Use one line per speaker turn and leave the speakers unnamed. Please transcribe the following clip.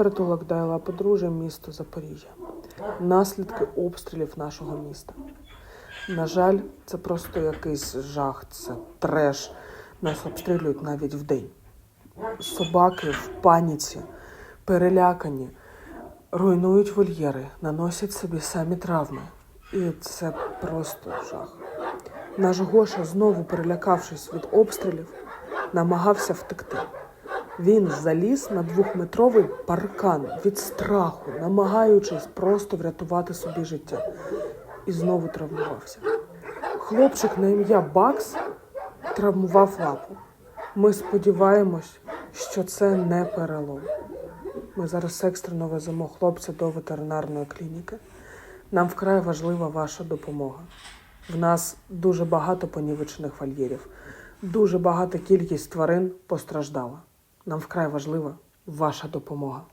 Притулок Дайла подружжя місто Запоріжжя. Наслідки обстрілів нашого міста. На жаль, це просто якийсь жах, це треш. Нас обстрілюють навіть вдень. Собаки в паніці, перелякані, руйнують вольєри, наносять собі самі травми. І це просто жах. Наш Гоша, знову перелякавшись від обстрілів, намагався втекти. Він заліз на двохметровий паркан від страху, намагаючись просто врятувати собі життя. І знову травмувався. Хлопчик на ім'я Бакс травмував лапу. Ми сподіваємось, що це не перелом. Ми зараз екстрено веземо хлопця до ветеринарної клініки. Нам вкрай важлива ваша допомога. В нас дуже багато понівечених вольєрів, дуже багата кількість тварин постраждала. Нам вкрай важлива ваша допомога.